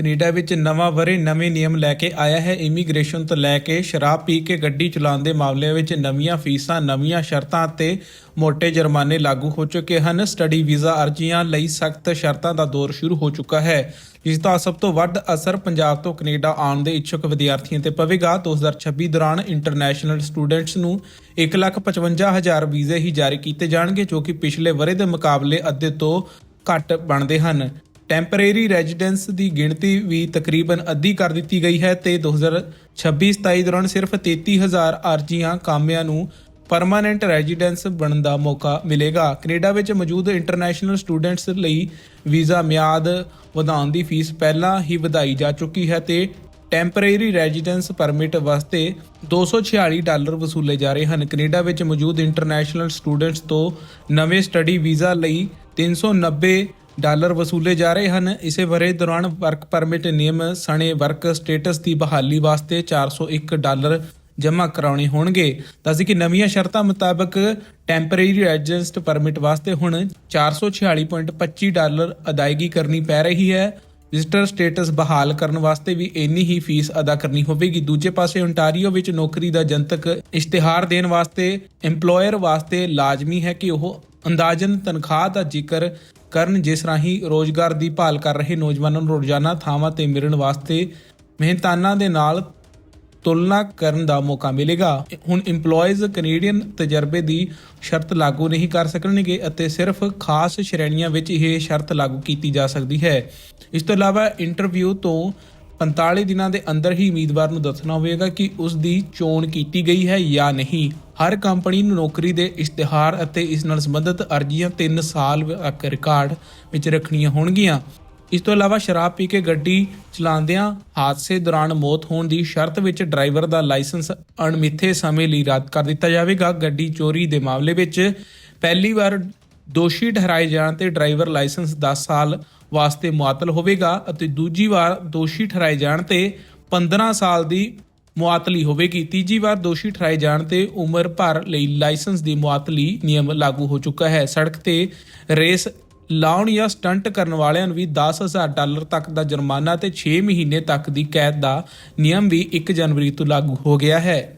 Canada ਵਿੱਚ ਨਵਾਂ ਵਰੇ ਨਵੇਂ ਨਿਯਮ ਲੈ ਕੇ ਆਇਆ ਹੈ। ਇਮੀਗ੍ਰੇਸ਼ਨ ਤੋਂ ਲੈ ਕੇ ਸ਼ਰਾਬ ਪੀ ਕੇ ਗੱਡੀ ਚਲਾਉਣ ਦੇ ਮਾਮਲੇ ਵਿੱਚ ਨਵੀਆਂ ਫੀਸਾਂ, ਨਵੀਆਂ ਸ਼ਰਤਾਂ ਅਤੇ ਮੋٹے ਜੁਰਮਾਨੇ ਲਾਗੂ ਹੋ ਚੁੱਕੇ ਹਨ। ਸਟੱਡੀ ਵੀਜ਼ਾ ਅਰਜ਼ੀਆਂ ਲਈ ਸਖਤ ਸ਼ਰਤਾਂ ਦਾ ਦੌਰ ਸ਼ੁਰੂ ਹੋ ਚੁੱਕਾ ਹੈ, ਜਿਸ ਦਾ ਸਭ ਤੋਂ ਵੱਧ ਅਸਰ ਪੰਜਾਬ ਤੋਂ ਕੈਨੇਡਾ ਆਉਣ ਦੇ ਇੱਛੁਕ ਵਿਦਿਆਰਥੀਆਂ ਤੇ ਪਵੇਗਾ। 2026 ਦੌਰਾਨ ਇੰਟਰਨੈਸ਼ਨਲ ਸਟੂਡੈਂਟਸ ਨੂੰ 155000 ਵੀਜ਼ੇ ਹੀ ਜਾਰੀ ਕੀਤੇ ਜਾਣਗੇ, ਜੋ ਕਿ ਪਿਛਲੇ ਵਰੇ ਦੇ ਮੁਕਾਬਲੇ ਅੱਧੇ ਤੋਂ ਘੱਟ ਬਣਦੇ ਹਨ। ਟੈਂਪਰੇਰੀ ਰੈਜ਼ੀਡੈਂਸ ਦੀ ਗਿਣਤੀ ਵੀ ਤਕਰੀਬਨ ਅੱਧੀ ਕਰ ਦਿੱਤੀ ਗਈ ਹੈ ਤੇ 2026-27 ਦੌਰਾਨ ਸਿਰਫ 33000 ਆਰਜ਼ੀਆਂ ਕਾਮਿਆਂ ਨੂੰ ਪਰਮਾਨੈਂਟ ਰੈਜ਼ੀਡੈਂਸ ਬਣਨ ਦਾ ਮੌਕਾ ਮਿਲੇਗਾ। ਕੈਨੇਡਾ ਵਿੱਚ ਮੌਜੂਦ ਇੰਟਰਨੈਸ਼ਨਲ ਸਟੂਡੈਂਟਸ ਲਈ ਵੀਜ਼ਾ ਮਿਆਦ ਵਧਾਉਣ ਦੀ ਫੀਸ ਪਹਿਲਾਂ ਹੀ ਵਧਾਈ ਜਾ ਚੁੱਕੀ ਹੈ ਤੇ ਟੈਂਪਰੇਰੀ ਰੈਜ਼ੀਡੈਂਸ ਪਰਮਿਟ ਵਾਸਤੇ 246 ਡਾਲਰ ਵਸੂਲੇ ਜਾ ਰਹੇ ਹਨ। ਕੈਨੇਡਾ ਵਿੱਚ ਮੌਜੂਦ ਇੰਟਰਨੈਸ਼ਨਲ ਸਟੂਡੈਂਟਸ ਤੋਂ ਨਵੇਂ ਸਟੱਡੀ ਵੀਜ਼ਾ ਲਈ 390 ਡਾਲਰ ਵਸੂਲੇ ਜਾ ਰਹੇ ਹਨ। ਇਸੇ ਵਰੇ ਦੌਰਾਨ ਵਰਕ ਪਰਮਿਟ ਨਿਯਮ ਸਣੇ ਵਰਕ ਸਟੇਟਸ ਦੀ ਬਹਾਲੀ ਵਾਸਤੇ 401 ਡਾਲਰ ਜਮ੍ਹਾਂ ਕਰਾਉਣੇ ਹੋਣਗੇ। ਦੱਸਦੀ ਕਿ ਨਵੀਆਂ ਸ਼ਰਤਾਂ ਮੁਤਾਬਕ ਟੈਂਪਰੇਰੀ ਰੈਜ਼ੀਡੈਂਸ ਪਰਮਿਟ ਵਾਸਤੇ ਹੁਣ 446.25 ਡਾਲਰ ਅਦਾਇਗੀ ਕਰਨੀ ਪੈ ਰਹੀ ਹੈ। ਵਿਜ਼ਟਰ ਸਟੇਟਸ ਬਹਾਲ ਕਰਨ ਵਾਸਤੇ ਵੀ ਇੰਨੀ ਹੀ ਫੀਸ ਅਦਾ ਕਰਨੀ ਹੋਵੇਗੀ। ਦੂਜੇ ਪਾਸੇ ਓਨਟਾਰੀਓ ਵਿੱਚ ਨੌਕਰੀ ਦਾ ਜਨਤਕ ਇਸ਼ਤਿਹਾਰ ਦੇਣ ਵਾਸਤੇ EMPLOYER ਵਾਸਤੇ ਲਾਜ਼ਮੀ ਹੈ ਕਿ ਉਹ ਅੰਦਾਜ਼ਨ ਤਨਖਾਹ ਦਾ ਜ਼ਿਕਰ ਕਰਨ ਜਿਸ ਰਾਹੀਂ ਰੋਜ਼ਗਾਰ ਦੀ ਭਾਲ ਕਰ ਰਹੇ ਨੌਜਵਾਨਾਂ ਨੂੰ ਰੋਜ਼ਾਨਾ ਥਾਵਾਂ ਤੇ ਮਿਲਣ ਵਾਸਤੇ ਮਿਹਨਤਾਨਾ ਦੇ ਨਾਲ ਤੁਲਨਾ ਕਰਨ ਦਾ ਮੌਕਾ ਮਿਲੇਗਾ। ਹੁਣ EMPLOYEES ਕੈਨੇਡੀਅਨ ਤਜਰਬੇ ਦੀ ਸ਼ਰਤ ਲਾਗੂ ਨਹੀਂ ਕਰ ਸਕਣਗੇ ਅਤੇ ਸਿਰਫ ਖਾਸ ਸ਼੍ਰੇਣੀਆਂ ਵਿੱਚ ਇਹ ਸ਼ਰਤ ਲਾਗੂ ਕੀਤੀ ਜਾ ਸਕਦੀ ਹੈ। ਇਸ ਤੋਂ ਇਲਾਵਾ ਇੰਟਰਵਿਊ ਤੋਂ 45 ਦਿਨਾਂ ਦੇ ਅੰਦਰ ਹੀ ਉਮੀਦਵਾਰ ਨੂੰ ਦੱਸਣਾ ਹੋਵੇਗਾ ਕਿ ਉਸ ਦੀ ਚੋਣ ਕੀਤੀ ਗਈ ਹੈ ਜਾਂ ਨਹੀਂ। ਹਰ ਕੰਪਨੀ ਨੂੰ ਨੌਕਰੀ ਦੇ ਇਸ਼ਤਿਹਾਰ ਅਤੇ ਇਸ ਨਾਲ ਸੰਬੰਧਿਤ ਅਰਜ਼ੀਆਂ 3 ਸਾਲ ਤੱਕ ਰਿਕਾਰਡ ਵਿੱਚ ਰੱਖਣੀਆਂ ਹੋਣਗੀਆਂ। ਇਸ ਤੋਂ ਇਲਾਵਾ ਸ਼ਰਾਬ ਪੀ ਕੇ ਗੱਡੀ ਚਲਾਉਂਦਿਆਂ ਹਾਦਸੇ ਦੌਰਾਨ ਮੌਤ ਹੋਣ ਦੀ ਸ਼ਰਤ ਵਿੱਚ ਡਰਾਈਵਰ ਦਾ ਲਾਇਸੈਂਸ ਅਣਮਿੱਥੇ ਸਮੇਂ ਲਈ ਰੱਦ ਕਰ ਦਿੱਤਾ ਜਾਵੇਗਾ। ਗੱਡੀ ਚੋਰੀ ਦੇ ਮਾਮਲੇ ਵਿੱਚ ਪਹਿਲੀ ਵਾਰ ਦੋਸ਼ੀ ਠਹਿਰਾਏ ਜਾਣ ਤੇ ਡਰਾਈਵਰ ਲਾਇਸੈਂਸ 10 ਸਾਲ ਵਾਸਤੇ ਮੁਅੱਤਲ ਹੋਵੇਗਾ ਅਤੇ ਦੂਜੀ ਵਾਰ ਦੋਸ਼ੀ ਠਹਿਰਾਏ ਜਾਣ ਤੇ 15 ਸਾਲ ਦੀ ਮੁਆਤਲੀ ਹੋਵੇਗੀ। ਤੀਜੀ ਵਾਰ ਦੋਸ਼ੀ ਠਹਿਰਾਏ ਜਾਣ ਤੇ ਉਮਰ ਭਰ ਲਈ ਲਾਇਸੈਂਸ ਦੀ ਮੁਆਤਲੀ ਨਿਯਮ ਲਾਗੂ ਹੋ ਚੁੱਕਾ ਹੈ। ਸੜਕ ਤੇ ਰੇਸ ਲਾਉਣ ਜਾਂ ਸਟੰਟ ਕਰਨ ਵਾਲਿਆਂ ਨੂੰ ਵੀ 10000 ਡਾਲਰ ਤੱਕ ਦਾ ਜੁਰਮਾਨਾ ਤੇ 6 ਮਹੀਨੇ ਤੱਕ ਦੀ ਕੈਦ ਦਾ ਨਿਯਮ ਵੀ 1 ਜਨਵਰੀ ਤੋਂ ਲਾਗੂ ਹੋ ਗਿਆ ਹੈ।